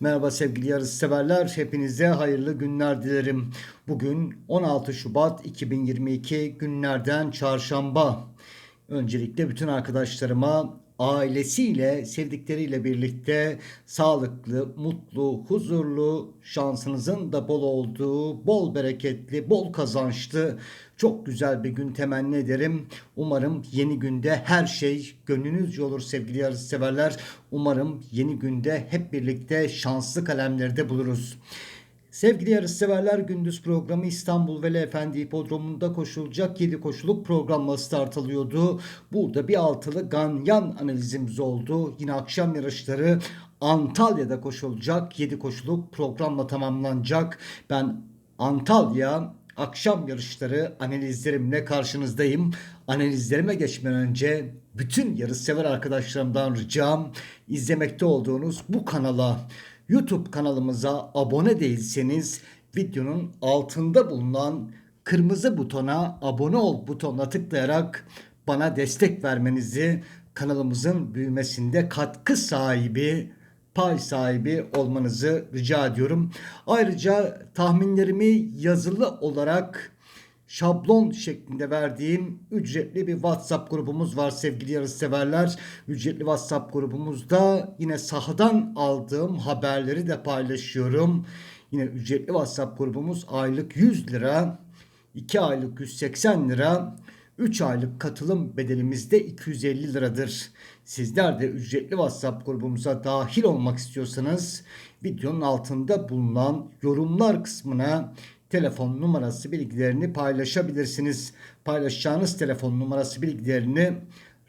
Merhaba sevgili yarışseverler. Hepinize hayırlı günler dilerim. Bugün 16 Şubat 2022 günlerden çarşamba. Öncelikle bütün arkadaşlarıma ailesiyle, sevdikleriyle birlikte sağlıklı, mutlu, huzurlu, şansınızın da bol olduğu, bol bereketli, bol kazançlı, çok güzel bir gün temenni ederim. Umarım yeni günde her şey gönlünüzce olur sevgili yarışseverler. Umarım yeni günde hep birlikte şanslı kalemlerde buluruz. Sevgili yarışseverler gündüz programı İstanbul Veli Efendi Hipodromu'nda koşulacak 7 koşuluk programla start alıyordu. Burada bir altılı ganyan analizimiz oldu. Yine akşam yarışları Antalya'da koşulacak 7 koşuluk programla tamamlanacak. Ben Antalya akşam yarışları analizlerimle karşınızdayım. Analizlerime geçmeden önce bütün yarışsever arkadaşlarımdan ricam izlemekte olduğunuz bu kanala YouTube kanalımıza abone değilseniz videonun altında bulunan kırmızı butona abone ol butonuna tıklayarak bana destek vermenizi kanalımızın büyümesinde katkı sahibi pay sahibi olmanızı rica ediyorum. Ayrıca tahminlerimi yazılı olarak şablon şeklinde verdiğim ücretli bir WhatsApp grubumuz var sevgili yarışseverler. Ücretli WhatsApp grubumuzda yine sahadan aldığım haberleri de paylaşıyorum. Yine ücretli WhatsApp grubumuz aylık 100 lira, 2 aylık 180 lira, 3 aylık katılım bedelimiz de 250 liradır. Sizler de ücretli WhatsApp grubumuza dahil olmak istiyorsanız videonun altında bulunan yorumlar kısmına telefon numarası bilgilerini paylaşabilirsiniz. Paylaşacağınız telefon numarası bilgilerini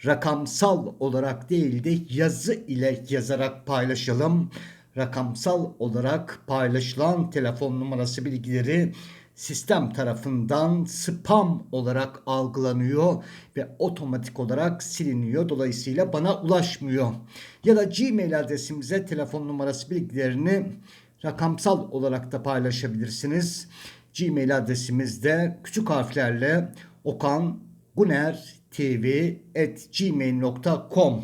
rakamsal olarak değil de yazı ile yazarak paylaşalım. Rakamsal olarak paylaşılan telefon numarası bilgileri sistem tarafından spam olarak algılanıyor ve otomatik olarak siliniyor. Dolayısıyla bana ulaşmıyor. Ya da Gmail adresimize telefon numarası bilgilerini rakamsal olarak da paylaşabilirsiniz. Gmail adresimizde küçük harflerle okan guner tv at gmail.com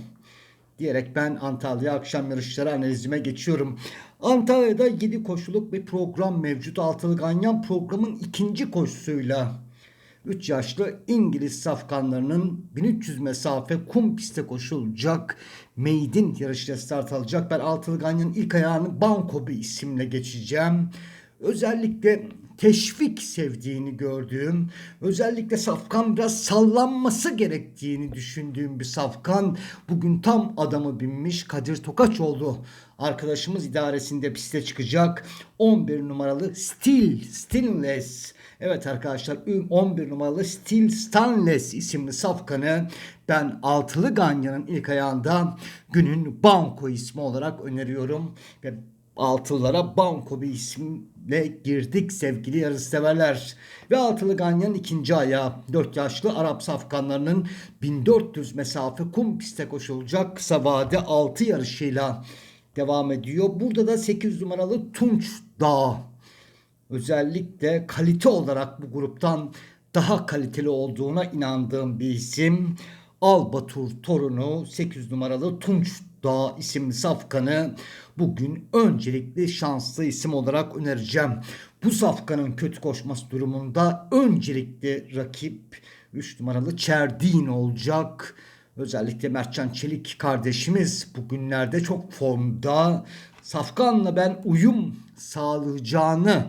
diyerek ben Antalya akşam yarışları analizime geçiyorum. Antalya'da 7 koşuluk bir program mevcut. Altılı Ganyan programın ikinci koşusuyla 3 yaşlı İngiliz safkanlarının 1300 mesafe kum pistte koşulacak Maiden yarışıyla start alacak. Ben Altılı Ganyan'ın ilk ayağını Banko bir isimle geçeceğim. Özellikle teşvik sevdiğini gördüğüm, özellikle safkan biraz sallanması gerektiğini düşündüğüm bir safkan bugün tam adamı binmiş Kadir Tokaçoğlu arkadaşımız idaresinde piste çıkacak. 11 numaralı Steel, Stainless Evet arkadaşlar 11 numaralı Steel Stainless isimli safkanı ben altılı ganyanın ilk ayağında günün banko ismi olarak öneriyorum. Ve altılılara banko bir isimle girdik sevgili yarışseverler. Ve altılı ganyanın ikinci ayağı 4 yaşlı Arap safkanlarının 1400 mesafe kum piste koşulacak kısa vade 6 yarışıyla devam ediyor. Burada da 8 numaralı Tunç Dağı özellikle kalite olarak bu gruptan daha kaliteli olduğuna inandığım bir isim. Albatur torunu 8 numaralı Tunç Dağ isimli safkanı bugün öncelikli şanslı isim olarak önereceğim. Bu safkanın kötü koşması durumunda öncelikli rakip 3 numaralı Çerdin olacak. Özellikle Mertcan Çelik kardeşimiz bugünlerde çok formda. Safkan'la ben uyum sağlayacağını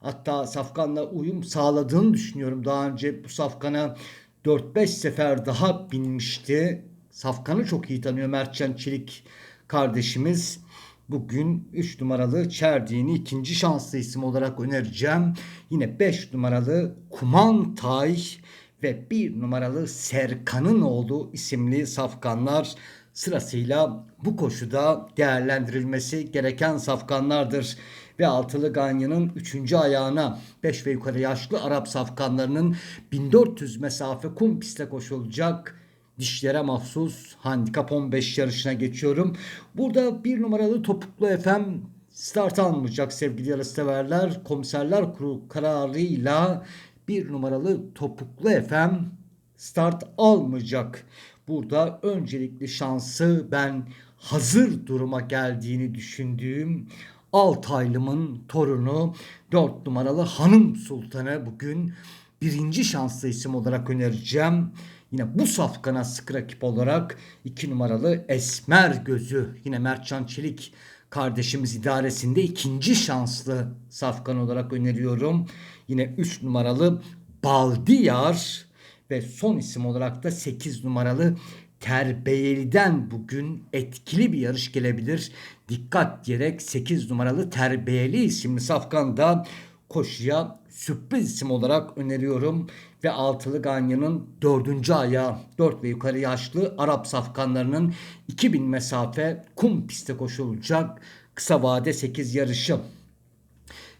hatta Safkan'la uyum sağladığını düşünüyorum. Daha önce bu Safkan'a 4-5 sefer daha binmişti. Safkan'ı çok iyi tanıyor Mertcan Çelik kardeşimiz. Bugün 3 numaralı Çerdiğini ikinci şanslı isim olarak önereceğim. Yine 5 numaralı Kumantay ve 1 numaralı Serkan'ın oğlu isimli safkanlar sırasıyla bu koşuda değerlendirilmesi gereken safkanlardır. Ve altılı Ganyan'ın 3. ayağına 5 ve yukarı yaşlı Arap safkanlarının 1400 mesafe kum piste koşulacak dişlere mahsus handikap 15 yarışına geçiyorum. Burada bir numaralı topuklu efem start almayacak sevgili yarışseverler. Komiserler kurulu kararıyla bir numaralı topuklu efem start almayacak. Burada öncelikli şansı ben hazır duruma geldiğini düşündüğüm Altaylım'ın torunu 4 numaralı Hanım Sultanı bugün birinci şanslı isim olarak önereceğim. Yine bu safkana sık rakip olarak 2 numaralı Esmer Gözü yine Mertcan Çelik kardeşimiz idaresinde ikinci şanslı safkan olarak öneriyorum. Yine 3 numaralı Baldiyar ve son isim olarak da 8 numaralı Terbiyeli'den bugün etkili bir yarış gelebilir. Dikkat diyerek 8 numaralı Terbiyeli isimli safkanda koşuya sürpriz isim olarak öneriyorum. Ve altılı Ganyan'ın dördüncü ayağı 4 ve yukarı yaşlı Arap safkanlarının 2000 mesafe kum pistte koşulacak kısa vade 8 yarışı.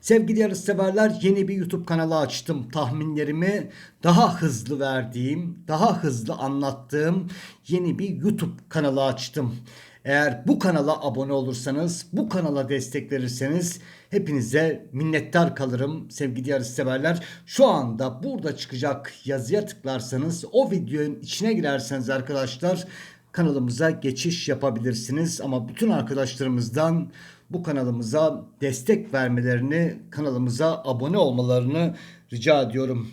Sevgili yarışseverler yeni bir YouTube kanalı açtım. Tahminlerimi daha hızlı verdiğim, daha hızlı anlattığım yeni bir YouTube kanalı açtım. Eğer bu kanala abone olursanız, bu kanala destek verirseniz hepinize minnettar kalırım sevgili yarışseverler. Şu anda burada çıkacak yazıya tıklarsanız o videonun içine girerseniz arkadaşlar kanalımıza geçiş yapabilirsiniz. Ama bütün arkadaşlarımızdan bu kanalımıza destek vermelerini, kanalımıza abone olmalarını rica ediyorum.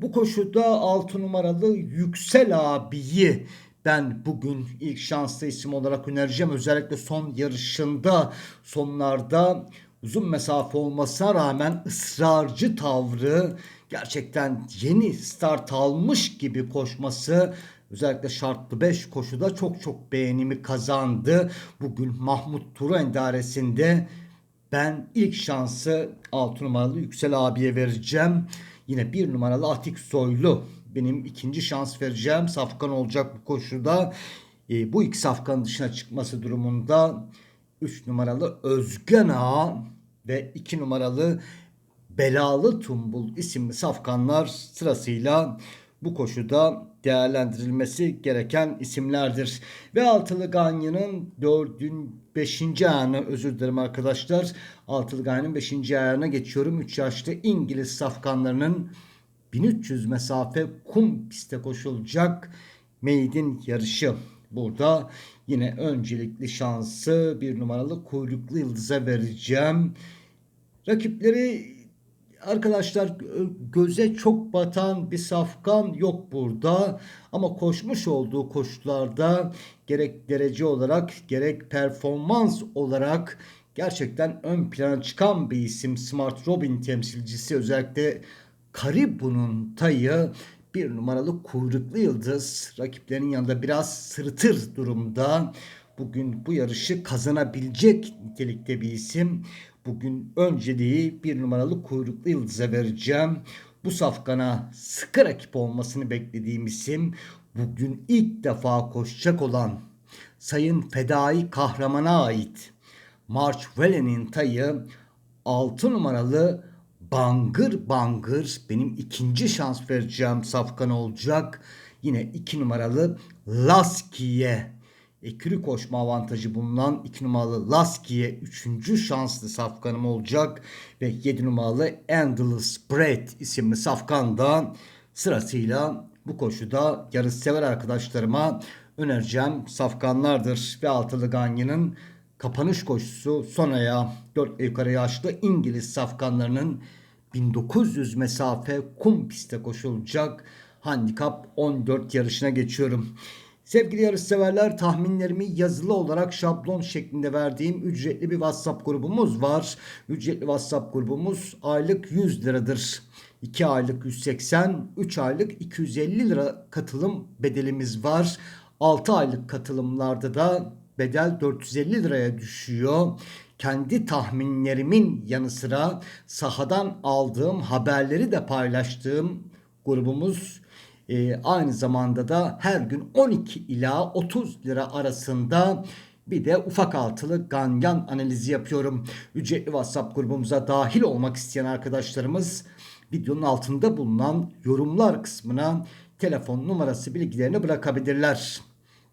Bu koşuda 6 numaralı Yüksel abiyi ben bugün ilk şanslı isim olarak önereceğim. Özellikle son yarışında sonlarda uzun mesafe olmasına rağmen ısrarcı tavrı gerçekten yeni start almış gibi koşması Özellikle şartlı 5 koşuda çok çok beğenimi kazandı. Bugün Mahmut Turu endaresinde ben ilk şansı 6 numaralı Yüksel abiye vereceğim. Yine 1 numaralı Atik Soylu benim ikinci şans vereceğim. Safkan olacak bu koşuda. E, bu iki safkanın dışına çıkması durumunda 3 numaralı Özgen Ağa ve 2 numaralı Belalı Tumbul isimli safkanlar sırasıyla bu koşuda değerlendirilmesi gereken isimlerdir. Ve Altılı Ganyan'ın 4. 5. ayağına özür dilerim arkadaşlar. Altılı Ganyan'ın 5. ayağına geçiyorum. 3 yaşlı İngiliz safkanlarının 1300 mesafe kum piste koşulacak meydin yarışı. Burada yine öncelikli şansı bir numaralı kuyruklu yıldıza vereceğim. Rakipleri Arkadaşlar göze çok batan bir safkan yok burada. Ama koşmuş olduğu koşularda gerek derece olarak gerek performans olarak gerçekten ön plana çıkan bir isim. Smart Robin temsilcisi özellikle Karibu'nun tayı bir numaralı kuyruklu yıldız rakiplerinin yanında biraz sırıtır durumda. Bugün bu yarışı kazanabilecek nitelikte bir isim. Bugün önceliği bir numaralı kuyruklu yıldıza vereceğim. Bu safkana sıkı rakip olmasını beklediğim isim bugün ilk defa koşacak olan Sayın Fedai Kahraman'a ait March Wellen'in tayı 6 numaralı Bangır Bangır benim ikinci şans vereceğim safkan olacak. Yine 2 numaralı Laskiye ekürü koşma avantajı bulunan 2 numaralı Laski'ye 3. şanslı safkanım olacak ve 7 numaralı Endless Bread isimli safkanda sırasıyla bu koşuda yarış sever arkadaşlarıma önereceğim safkanlardır ve altılı Ganyan'ın kapanış koşusu son ayağı 4 yukarı yaşlı İngiliz safkanlarının 1900 mesafe kum pistte koşulacak handikap 14 yarışına geçiyorum. Sevgili yarışseverler tahminlerimi yazılı olarak şablon şeklinde verdiğim ücretli bir WhatsApp grubumuz var. Ücretli WhatsApp grubumuz aylık 100 liradır. 2 aylık 180, 3 aylık 250 lira katılım bedelimiz var. 6 aylık katılımlarda da bedel 450 liraya düşüyor. Kendi tahminlerimin yanı sıra sahadan aldığım haberleri de paylaştığım grubumuz e, aynı zamanda da her gün 12 ila 30 lira arasında bir de ufak altılı ganyan analizi yapıyorum. Ücretli WhatsApp grubumuza dahil olmak isteyen arkadaşlarımız videonun altında bulunan yorumlar kısmına telefon numarası bilgilerini bırakabilirler.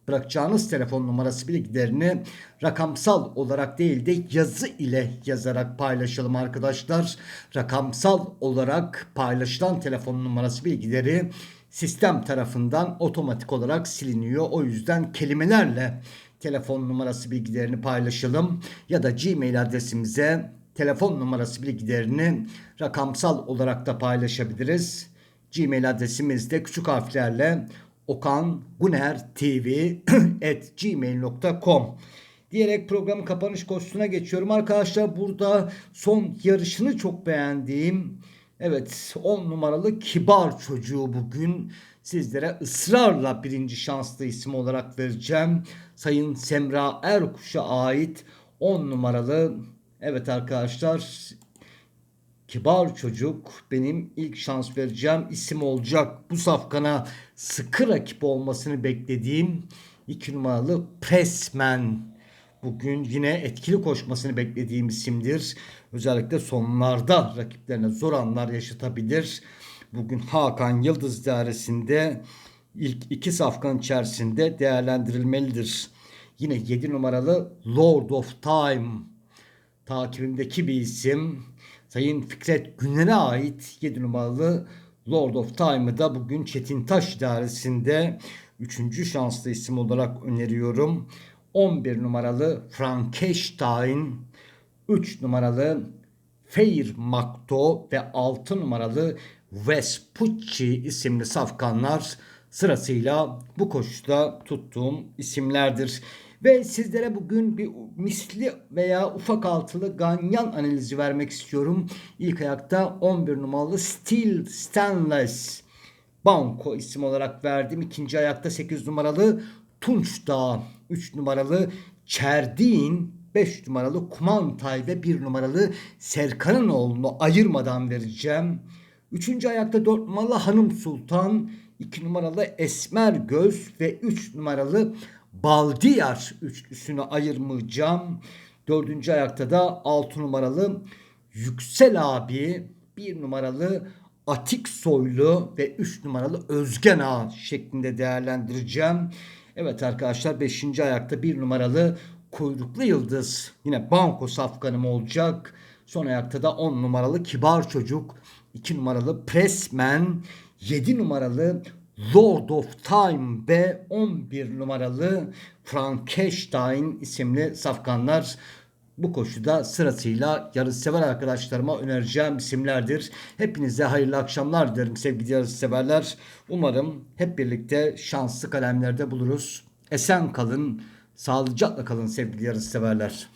Bırakacağınız telefon numarası bilgilerini rakamsal olarak değil de yazı ile yazarak paylaşalım arkadaşlar. Rakamsal olarak paylaşılan telefon numarası bilgileri sistem tarafından otomatik olarak siliniyor. O yüzden kelimelerle telefon numarası bilgilerini paylaşalım ya da Gmail adresimize telefon numarası bilgilerini rakamsal olarak da paylaşabiliriz. Gmail adresimiz de küçük harflerle okangunertv@gmail.com diyerek programın kapanış kostuna geçiyorum. Arkadaşlar burada son yarışını çok beğendiğim evet 10 numaralı kibar çocuğu bugün sizlere ısrarla birinci şanslı isim olarak vereceğim. Sayın Semra Erkuş'a ait 10 numaralı evet arkadaşlar Kibar çocuk benim ilk şans vereceğim isim olacak. Bu safkana sıkı rakip olmasını beklediğim 2 numaralı Pressman. Bugün yine etkili koşmasını beklediğim isimdir. Özellikle sonlarda rakiplerine zor anlar yaşatabilir. Bugün Hakan Yıldız dairesinde ilk iki safkan içerisinde değerlendirilmelidir. Yine 7 numaralı Lord of Time takibimdeki bir isim. Sayın Fikret Güner'e ait 7 numaralı Lord of Time'ı da bugün Çetin Taş idaresinde 3. şanslı isim olarak öneriyorum. 11 numaralı Frankenstein, 3 numaralı Feir Makto ve 6 numaralı Vespucci isimli safkanlar sırasıyla bu koşuda tuttuğum isimlerdir. Ve sizlere bugün bir misli veya ufak altılı ganyan analizi vermek istiyorum. İlk ayakta 11 numaralı Steel Stainless Banko isim olarak verdim. İkinci ayakta 8 numaralı Tunç Dağı, 3 numaralı Çerdin, 5 numaralı Kumantay ve 1 numaralı Serkan'ın oğlunu ayırmadan vereceğim. Üçüncü ayakta 4 numaralı Hanım Sultan, 2 numaralı Esmer Göz ve 3 numaralı Baldiyar üçlüsünü ayırmayacağım. Dördüncü ayakta da 6 numaralı Yüksel abi, 1 numaralı Atik Soylu ve 3 numaralı Özgen Ağa şeklinde değerlendireceğim. Evet arkadaşlar 5. ayakta 1 numaralı Kuyruklu Yıldız yine banko safkanım olacak. Son ayakta da 10 numaralı Kibar Çocuk, 2 numaralı Pressman, 7 numaralı Lord of Time ve 11 numaralı Frankenstein isimli safkanlar bu koşuda sırasıyla yarışsever arkadaşlarıma önereceğim isimlerdir. Hepinize hayırlı akşamlar dilerim sevgili yarışseverler. Umarım hep birlikte şanslı kalemlerde buluruz. Esen kalın, sağlıcakla kalın sevgili yarışseverler.